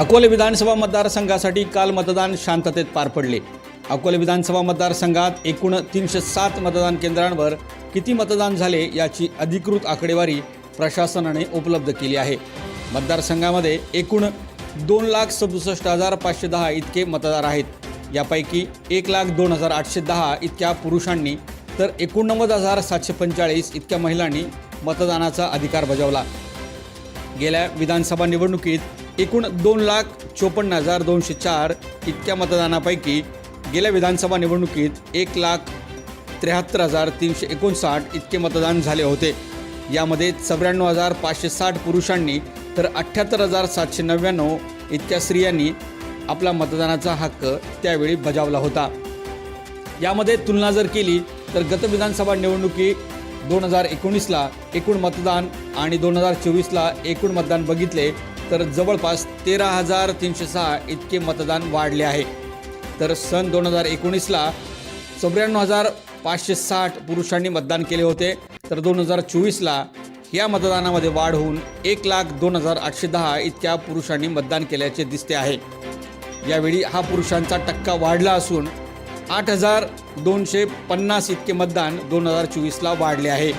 अकोले विधानसभा मतदारसंघासाठी काल मतदान शांततेत पार पडले. अकोले विधानसभा मतदारसंघात एकूण तीनशे सात मतदान केंद्रांवर किती मतदान झाले याची अधिकृत आकडेवारी प्रशासनाने उपलब्ध केली आहे. मतदारसंघामध्ये एकूण दोन लाख सदुसष्ट हजार पाचशे दहा इतके मतदार आहेत. यापैकी एक लाख दोन हजार आठशे दहा इतक्या पुरुषांनी तर एकोणनव्वद हजार सातशे पंचेचाळीस इतक्या महिलांनी मतदानाचा अधिकार बजावला. गेल्या विधानसभा निवडणुकीत एकूण दोन लाख चोपन्न हजार दोनशे चार इतक्या मतदानापैकी गेल्या विधानसभा निवडणुकीत एक लाख त्र्याहत्तर हजार तीनशे एकोणसाठ इतके मतदान झाले होते. यामध्ये चौऱ्याण्णव हजार पाचशे साठ पुरुषांनी तर अठ्ठ्याहत्तर हजार सातशे नव्याण्णव इतक्या स्त्रियांनी आपला मतदानाचा हक्क त्यावेळी बजावला होता. यामध्ये तुलना जर केली तर गत विधानसभा निवडणुकी दोन हजार एकोणीसला एकूण मतदान आणि दोन हजार चोवीसला एकूण मतदान बघितले तर जवळपास तेरा हजार तीनशे सहा इतके मतदान वाढले आहे. तर सन दोन हजार एकोणीसला चौऱ्याण्णव हजार पाचशे साठ पुरुषांनी मतदान केले होते. तर दोन हजार चोवीसला या मतदानामध्ये वाढ होऊन एक लाख दोन हजार आठशे दहा इतक्या पुरुषांनी मतदान केल्याचे दिसते आहे. यावेळी हा पुरुषांचा टक्का वाढला असून आठ हजार दोनशे पन्नास इतके मतदान दोन हजार चोवीसला वाढले आहे.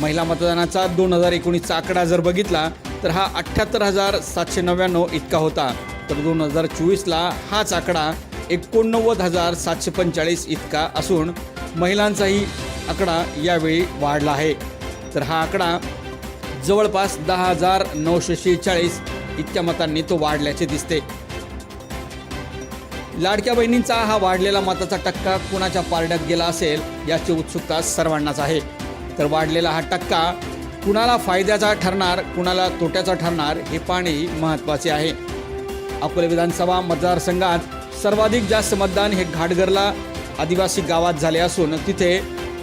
महिला मतदानाचा दोन हजार एकोणीसचा आकडा जर बघितला तर हा अठ्ठ्याहत्तर हजार सातशे नव्याण्णव इतका होता. तर दोन हजार चोवीसला हाच आकडा एकोणनव्वद हजार सातशे पंचेचाळीस इतका असून महिलांचाही आकडा यावेळी वाढला आहे. तर हा आकडा जवळपास दहा हजार नऊशे शेहेचाळीस इतक्या मतांनी तो वाढल्याचे दिसते. लाडक्या बहिणींचा हा वाढलेला मताचा टक्का कुणाच्या पारड्यात गेला असेल याची उत्सुकता सर्वांनाच आहे. तर वाढलेला हा टक्का कुणाला फायद्याचा ठरणार कुणाला तोट्याचा ठरणार हे पाहणे महत्त्वाचे आहे. अकोले विधानसभा मतदारसंघात सर्वाधिक जास्त मतदान हे घाटगरला आदिवासी गावात झाले असून तिथे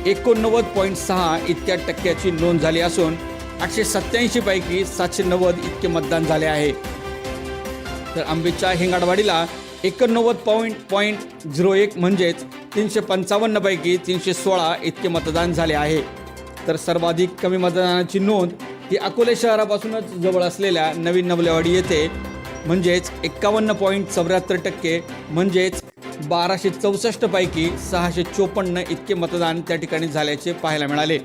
एकोणनव्वद पॉईंट सहा इतक्या टक्क्याची नोंद झाली असून आठशे सत्याऐंशी पैकी सातशे नव्वद इतके मतदान झाले आहे. तर आंबेच्या हिंगाडवाडीला एकोणनव्वद पॉईंट पॉईंट झिरो एक म्हणजेच तीनशे पंचावन्नपैकी तीनशे सोळा इतके मतदान झाले आहे. तर सर्वाधिक कमी मतदानाची नोंद ही अकोले शहरापासूनच जवळ असलेल्या नवीन नवलेवाडी येथे म्हणजेच एक्कावन्न पॉईंट चौऱ्याहत्तर टक्के म्हणजेच बाराशे चौसष्टपैकी सहाशे चोपन्न इतके मतदान त्या ठिकाणी झाल्याचे पाहायला मिळाले.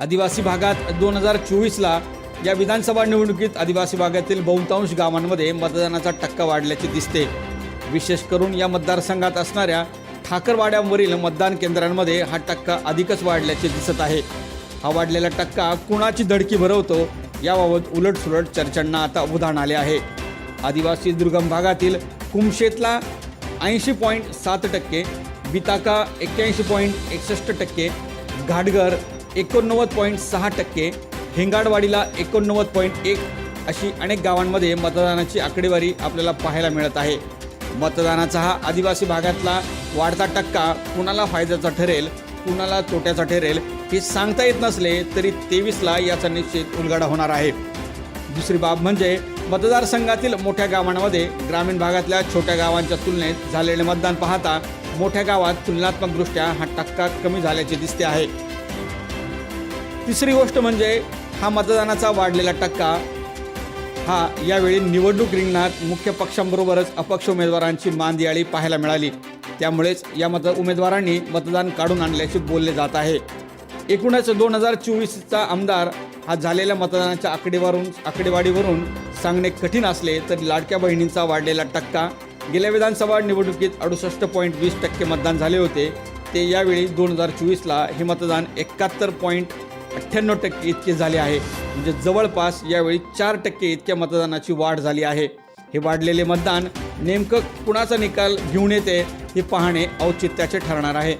आदिवासी भागात दोन हजार चोवीसला या विधानसभा निवडणुकीत आदिवासी भागातील बहुतांश गावांमध्ये मतदानाचा टक्का वाढल्याचे दिसते. विशेष करून या मतदारसंघात असणाऱ्या ठाकरवाड्यांवरील मतदान केंद्रांमध्ये हा टक्का अधिकच वाढल्याचे दिसत आहे. हा वाढलेला टक्का कुणाची धडकी भरवतो याबाबत उलटसुलट चर्चांना आता उधाण आले आहे. आदिवासी दुर्गम भागातील कुमशेतला ऐंशी पॉईंट सात टक्के बिताका एक्क्याऐंशी पॉईंट एकसष्ट टक्के घाटघर एकोणनव्वद पॉईंट सहा टक्के हिंगाडवाडीला एकोणनव्वद पॉईंट एक अशी अनेक गावांमध्ये मतदानाची आकडेवारी आपल्याला पाहायला मिळत आहे. मतदानाचा हा आदिवासी भागातला वाढता टक्का कुणाला फायद्याचा ठरेल कुणाला तोट्याचा ठरेल हे सांगता येत नसले तरी तेवीसला याचा निश्चित उलगडा होणार आहे. दुसरी बाब म्हणजे मतदारसंघातील मोठ्या गावांमध्ये ग्रामीण भागातल्या छोट्या गावांच्या तुलनेत झालेले मतदान पाहता मोठ्या गावात तुलनात्मकदृष्ट्या हा टक्का कमी झाल्याचे दिसते आहे. तिसरी गोष्ट म्हणजे हा मतदानाचा वाढलेला टक्का हा यावेळी निवडणूक रिंगणात मुख्य पक्षांबरोबरच अपक्ष उमेदवारांची मांदियाळी पाहायला मिळाली. त्यामुळेच या मत उमेदवारांनी मतदान काढून आणल्याचे बोलले जात आहे. एकूणच दोन हजार चोवीसचा आमदार हा झालेल्या मतदानाच्या आकडेवारून आकडेवारीवरून सांगणे कठीण असले तरी लाडक्या बहिणींचा वाढलेला टक्का गेल्या विधानसभा निवडणुकीत अडुसष्ट पॉईंट वीस टक्के मतदान झाले होते. ते यावेळी दोन हजार चोवीसला हे मतदान एकाहत्तर पॉईंट अठ्ठ्याण्णव टक्के इतके झाले आहे. म्हणजे जवळपास यावेळी चार टक्के इतक्या मतदानाची वाढ झाली आहे. हे वाढलेले मतदान नेमकं कुणाचा निकाल घेऊन येते हे पाहणे औचित्याचे ठरणार आहे.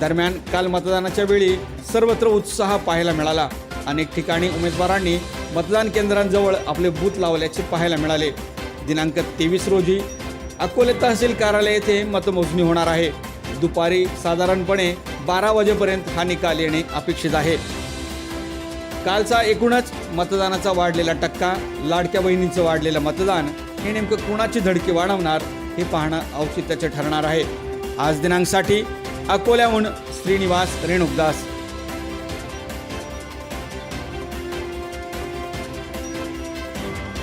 दरम्यान काल मतदानाच्या वेळी सर्वत्र उत्साह पाहायला मिळाला. अनेक ठिकाणी उमेदवारांनी मतदान केंद्रांजवळ आपले बूथ लावल्याचे पाहायला मिळाले. दिनांक तेवीस रोजी अकोले तहसील कार्यालय येथे मतमोजणी होणार आहे. दुपारी साधारणपणे बारा वाजेपर्यंत हा निकाल येणे अपेक्षित आहे. कालचा एकूणच मतदानाचा वाढलेला टक्का लाडक्या बहिणींचं वाढलेलं मतदान हे नेमकं कुणाची धडकी वाढवणार हे पाहणं औचित्याचे ठरणार आहे. आज दिनांकसाठी अकोल्याहून श्रीनिवास रेणुकदास.